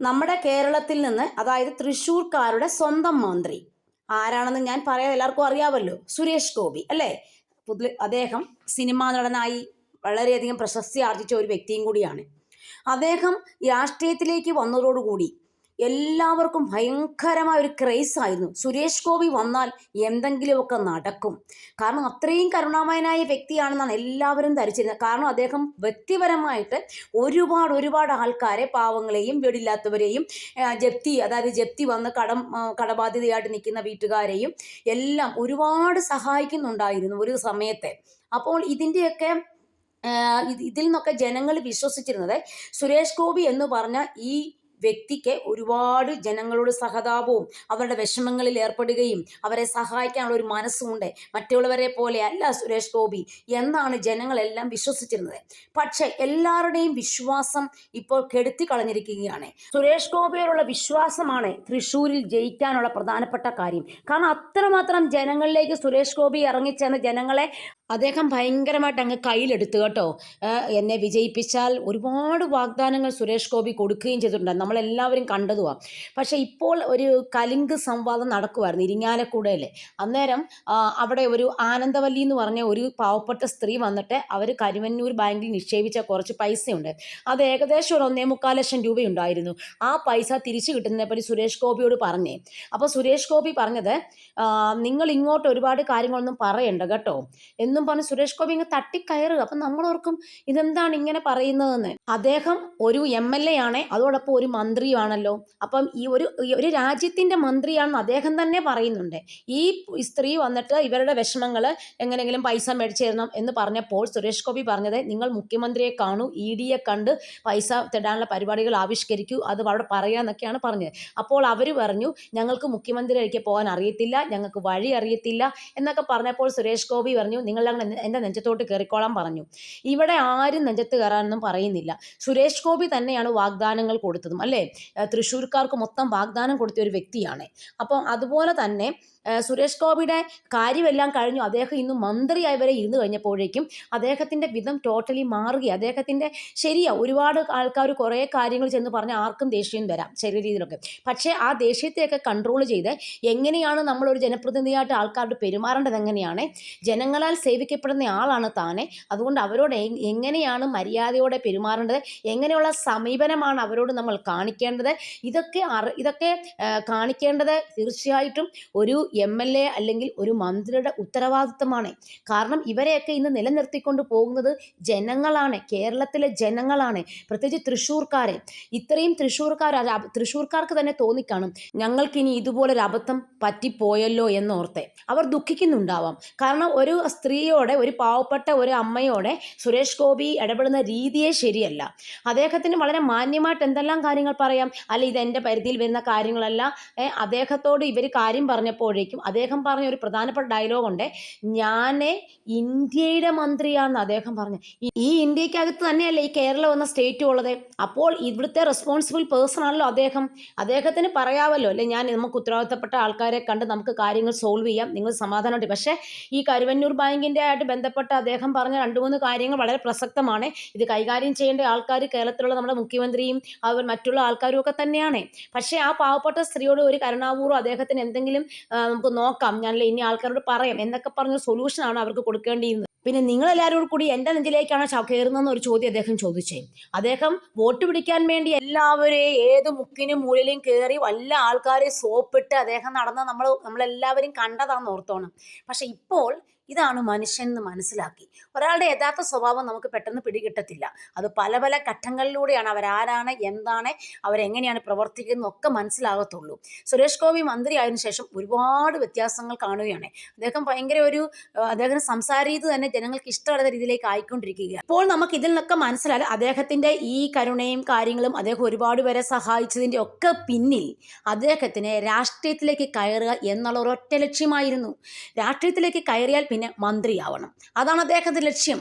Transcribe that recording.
നമ്മുടെ കേരളത്തിൽ നിന്ന് അതായത് തൃശ്ശൂർക്കാരുടെ സ്വന്തം മന്ത്രി. ആരാണെന്ന് ഞാൻ പറയാൻ എല്ലാവർക്കും അറിയാമല്ലോ. സുരേഷ് ഗോപി അല്ലേ? പുതിയ അദ്ദേഹം സിനിമാ നടനായി വളരെയധികം പ്രശസ്തി ആർജിച്ച ഒരു വ്യക്തിയും കൂടിയാണ്. അദ്ദേഹം രാഷ്ട്രീയത്തിലേക്ക് വന്നതോടുകൂടി എല്ലാവർക്കും ഭയങ്കരമായ ഒരു ക്രേസ് ആയിരുന്നു. സുരേഷ് ഗോപി വന്നാൽ എന്തെങ്കിലുമൊക്കെ നടക്കും. കാരണം അത്രയും കരുണാമയനായ വ്യക്തിയാണെന്നാണ് എല്ലാവരും ധരിച്ചിരുന്നത്. കാരണം അദ്ദേഹം വ്യക്തിപരമായിട്ട് ഒരുപാട് ഒരുപാട് ആൾക്കാരെ പാവങ്ങളെയും വീടില്ലാത്തവരെയും ജപ്തി അതായത് ജപ്തി വന്ന് കടം കടബാധിതയായിട്ട് നിൽക്കുന്ന വീട്ടുകാരെയും എല്ലാം ഒരുപാട് സഹായിക്കുന്നുണ്ടായിരുന്നു ഒരു സമയത്തെ. അപ്പോൾ ഇതിന്റെയൊക്കെ ഇതിൽ നിന്നൊക്കെ ജനങ്ങൾ വിശ്വസിച്ചിരുന്നത് സുരേഷ് ഗോപി എന്ന് പറഞ്ഞ ഈ വ്യക്തിക്ക് ഒരുപാട് ജനങ്ങളോട് സഹതാപവും അവരുടെ വിഷമങ്ങളിൽ ഏർപ്പെടുകയും അവരെ സഹായിക്കാനുള്ള ഒരു മനസ്സുമുണ്ട്. മറ്റുള്ളവരെ പോലെ അല്ല സുരേഷ് ഗോപി എന്നാണ് ജനങ്ങളെല്ലാം വിശ്വസിച്ചിരുന്നത്. പക്ഷെ എല്ലാവരുടെയും വിശ്വാസം ഇപ്പോൾ കെടുത്തി കളഞ്ഞിരിക്കുകയാണ്. സുരേഷ് ഗോപിയോടുള്ള വിശ്വാസമാണ് തൃശ്ശൂരിൽ ജയിക്കാനുള്ള പ്രധാനപ്പെട്ട കാര്യം. കാരണം അത്രമാത്രം ജനങ്ങളിലേക്ക് സുരേഷ് ഗോപി ഇറങ്ങിച്ചെന്ന ജനങ്ങളെ അദ്ദേഹം ഭയങ്കരമായിട്ട് അങ്ങ് കയ്യിലെടുത്തു കേട്ടോ. എന്നെ വിജയിപ്പിച്ചാൽ ഒരുപാട് വാഗ്ദാനങ്ങൾ സുരേഷ് ഗോപി കൊടുക്കുകയും ചെയ്തിട്ടുണ്ട്. നമ്മളെല്ലാവരും കണ്ടതുമാണ് പക്ഷേ ഇപ്പോൾ ഒരു കലിങ്ക് സംവാദം നടക്കുമായിരുന്നു ഇരിങ്ങാലക്കുടയിൽ അന്നേരം അവിടെ ഒരു ആനന്ദവല്ലി എന്ന് പറഞ്ഞ ഒരു പാവപ്പെട്ട സ്ത്രീ വന്നിട്ട് അവർ കരുവന്നൂർ ബാങ്കിൽ നിക്ഷേപിച്ച കുറച്ച് പൈസയുണ്ട്. അത് ഏകദേശം ഒരു ഒന്നേ മുക്കാൽ ലക്ഷം രൂപയുണ്ടായിരുന്നു. ആ പൈസ തിരിച്ചു കിട്ടുന്നതിനെപ്പറ്റി സുരേഷ് ഗോപിയോട് പറഞ്ഞേ. അപ്പോൾ സുരേഷ് ഗോപി പറഞ്ഞത് നിങ്ങൾ ഇങ്ങോട്ട് ഒരുപാട് കാര്യങ്ങളൊന്നും പറയണ്ട കേട്ടോ. എന്നും പറഞ്ഞ് സുരേഷ് ഗോപി ഇങ്ങ് തട്ടിക്കയറുക. അപ്പം നമ്മളോർക്കും ഇതെന്താണ് ഇങ്ങനെ പറയുന്നതെന്ന്. അദ്ദേഹം ഒരു എം എൽ എ ആണ് അതോടൊപ്പം ഒരു മന്ത്രിയുമാണല്ലോ അപ്പം ഈ ഒരു ഒരു രാജ്യത്തിന്റെ മന്ത്രിയാണെന്ന് അദ്ദേഹം തന്നെ പറയുന്നുണ്ട്. ഈ സ്ത്രീ വന്നിട്ട് ഇവരുടെ വിഷമങ്ങൾ എങ്ങനെയെങ്കിലും പൈസ മേടിച്ചു തരണം എന്ന് പറഞ്ഞപ്പോൾ സുരേഷ് ഗോപി പറഞ്ഞത് നിങ്ങൾ മുഖ്യമന്ത്രിയെ കാണൂ ഇ ഡിയെ കണ്ട് പൈസ തേടാനുള്ള പരിപാടികൾ ആവിഷ്കരിക്കൂ അത് അവിടെ പറയാന്നൊക്കെയാണ് പറഞ്ഞത്. അപ്പോൾ അവർ പറഞ്ഞു ഞങ്ങൾക്ക് മുഖ്യമന്ത്രിയിലേക്ക് പോകാൻ അറിയത്തില്ല ഞങ്ങൾക്ക് വഴി അറിയത്തില്ല എന്നൊക്കെ പറഞ്ഞപ്പോൾ സുരേഷ് ഗോപി പറഞ്ഞു നിങ്ങൾ ഞങ്ങൾ എന്റെ നെഞ്ചത്തോട്ട് കയറിക്കോളാൻ പറഞ്ഞു. ഇവിടെ ആരും നെഞ്ചത്ത് കയറാനൊന്നും പറയുന്നില്ല. സുരേഷ് ഗോപി തന്നെയാണ് വാഗ്ദാനങ്ങൾ കൊടുത്തതും. അല്ലേ? തൃശ്ശൂർക്കാർക്ക് മൊത്തം വാഗ്ദാനം കൊടുത്ത ഒരു വ്യക്തിയാണ്. അപ്പോൾ അതുപോലെ തന്നെ സുരേഷ് ഗോപിയുടെ കാര്യമെല്ലാം കഴിഞ്ഞു. അദ്ദേഹം ഇന്ന് മന്ത്രിയായി വരെ ഇരുന്ന് കഴിഞ്ഞപ്പോഴേക്കും അദ്ദേഹത്തിന്റെ വിധം ടോട്ടലി മാറുകയും അദ്ദേഹത്തിന്റെ ശരിയാ ഒരുപാട് ആൾക്കാർ കുറേ കാര്യങ്ങൾ ചെന്ന് പറഞ്ഞാൽ ആർക്കും ദേഷ്യം വരാം ചെറിയ രീതിയിലൊക്കെ. പക്ഷേ ആ ദേഷ്യത്തെയൊക്കെ കൺട്രോൾ ചെയ്ത് എങ്ങനെയാണ് നമ്മളൊരു ജനപ്രതിനിധിയായിട്ട് ആൾക്കാരോട് പെരുമാറേണ്ടത് എങ്ങനെയാണ്? ജനങ്ങളാൽ സേവിക്കപ്പെടുന്ന ആളാണ് താനെ. അതുകൊണ്ട് അവരോട് എങ്ങനെയാണ് മര്യാദയോടെ പെരുമാറേണ്ടത്? എങ്ങനെയുള്ള സമീപനമാണ് അവരോട് നമ്മൾ കാണിക്കേണ്ടത്? ഇതൊക്കെ ഇതൊക്കെ കാണിക്കേണ്ടത് തീർച്ചയായിട്ടും ഒരു എം എൽ എ അല്ലെങ്കിൽ ഒരു മന്ത്രിയുടെ ഉത്തരവാദിത്തമാണ്. കാരണം ഇവരെയൊക്കെ ഇന്ന് നിലനിർത്തിക്കൊണ്ട് പോകുന്നത് ജനങ്ങളാണ്. കേരളത്തിലെ ജനങ്ങളാണ്. പ്രത്യേകിച്ച് തൃശ്ശൂർക്കാരെ. ഇത്രയും തൃശ്ശൂർക്കാർ തൃശ്ശൂർക്കാർക്ക് തന്നെ തോന്നിക്കാണും. ഞങ്ങൾക്കിനി ഇതുപോലൊരു അബദ്ധം പറ്റിപ്പോയല്ലോ എന്നോർത്തെ. അവർ ദുഃഖിക്കുന്നുണ്ടാവാം. കാരണം ഒരു സ്ത്രീയോടെ ഒരു പാവപ്പെട്ട ഒരു അമ്മയോടെ സുരേഷ് ഗോപി ഇടപെടുന്ന രീതിയെ ശരിയല്ല. അദ്ദേഹത്തിന് വളരെ മാന്യമായിട്ട് എന്തെല്ലാം കാര്യങ്ങൾ പറയാം? അല്ല ഇത് എന്റെ പരിധിയിൽ വരുന്ന കാര്യങ്ങളല്ല. അദ്ദേഹത്തോട് ഇവർ കാര്യം പറഞ്ഞപ്പോഴേക്കും അദ്ദേഹം പറഞ്ഞ ഒരു പ്രധാനപ്പെട്ട ഡയലോഗുണ്ട് ഞാൻ ഇന്ത്യയുടെ മന്ത്രിയാണെന്ന് അദ്ദേഹം പറഞ്ഞു. ഈ- ഇന്ത്യക്കകത്ത് തന്നെയല്ലേ ഈ കേരളം എന്ന സ്റ്റേറ്റ് ഉള്ളത്? അപ്പോൾ ഇവിടുത്തെ റെസ്പോൺസിബിൾ പേഴ്സൺ ആണല്ലോ അദ്ദേഹം. അദ്ദേഹത്തിന് പറയാമല്ലോ അല്ലെ ഞാൻ നമുക്ക് ഉത്തരവാദിത്തപ്പെട്ട ആൾക്കാരെ കണ്ട് നമുക്ക് കാര്യങ്ങൾ സോൾവ് ചെയ്യാം. നിങ്ങൾ സമാധാനമായിട്ട് പക്ഷേ ഈ കരുവന്നൂർ ബാങ്കിന്റെ ആയിട്ട് ബന്ധപ്പെട്ട അദ്ദേഹം പറഞ്ഞ രണ്ട് മൂന്ന് കാര്യങ്ങൾ വളരെ പ്രസക്തമാണ്. ഇത് കൈകാര്യം ചെയ്യേണ്ട ആൾക്കാർ കേരളത്തിലുള്ള നമ്മുടെ മുഖ്യമന്ത്രിയും അവർ മറ്റുള്ള ആൾക്കാരും ഒക്കെ തന്നെയാണ്. പക്ഷേ ആ പാവപ്പെട്ട സ്ത്രീയോട് ഒരു കരുണാപൂർവം അദ്ദേഹത്തിന് എന്തെങ്കിലും നമുക്ക് നോക്കാം. ഞാൻ ഇനി ആൾക്കാരോട് പറയാം. എന്നൊക്കെ പറഞ്ഞ സൊല്യൂഷനാണ് അവർക്ക് കൊടുക്കേണ്ടിയിരുന്നത്. പിന്നെ നിങ്ങളെല്ലാവരും കൂടി എന്റെ നെഞ്ചിലേക്കാണ് കയറുന്നതെന്ന് ഒരു ചോദ്യം അദ്ദേഹം ചോദിച്ചേ. അദ്ദേഹം വോട്ട് പിടിക്കാൻ വേണ്ടി എല്ലാവരെയും ഏത് മുക്കിനും മൂലയിലും കയറി വല്ല ആൾക്കാരെ സോപ്പിട്ട് അദ്ദേഹം നടന്ന നമ്മൾ നമ്മളെല്ലാവരും കണ്ടതാന്ന് ഓർത്തോണം. പക്ഷെ ഇപ്പോൾ ഇതാണ് മനുഷ്യൻ എന്ന് മനസ്സിലാക്കി. ഒരാളുടെ യഥാർത്ഥ സ്വഭാവം നമുക്ക് പെട്ടെന്ന് പിടികിട്ടത്തില്ല. അത് പല പല ഘട്ടങ്ങളിലൂടെയാണ് അവരാരാണ് എന്താണ് അവരെങ്ങനെയാണ് പ്രവർത്തിക്കുന്നത് ഒക്കെ മനസ്സിലാകത്തുള്ളൂ. സുരേഷ് ഗോപി മന്ത്രി മന്ത്രിയായതിനു ശേഷം ഒരുപാട് വ്യത്യാസങ്ങൾ കാണുകയാണ്. അദ്ദേഹം ഭയങ്കര ഒരു അദ്ദേഹം സംസാരിച്ചത് തന്നെ ജനങ്ങൾക്ക് ഇഷ്ടമുള്ള രീതിയിലേക്ക് ആയിക്കൊണ്ടിരിക്കുകയാണ്. അപ്പോൾ നമുക്ക് ഇതിൽ നിന്നൊക്കെ മനസ്സിലായി അദ്ദേഹത്തിന്റെ ഈ കരുണയും കാര്യങ്ങളും അദ്ദേഹം ഒരുപാട് പേരെ സഹായിച്ചതിന്റെ ഒക്കെ പിന്നിൽ അദ്ദേഹത്തിന് രാഷ്ട്രീയത്തിലേക്ക് കയറുക എന്നുള്ള ഒരൊറ്റ ലക്ഷ്യമായിരുന്നു. രാഷ്ട്രീയത്തിലേക്ക് കയറിയാൽ പിന്നെ മന്ത്രിയാവണം. അതാണ് അദ്ദേഹത്തിന്റെ ലക്ഷ്യം.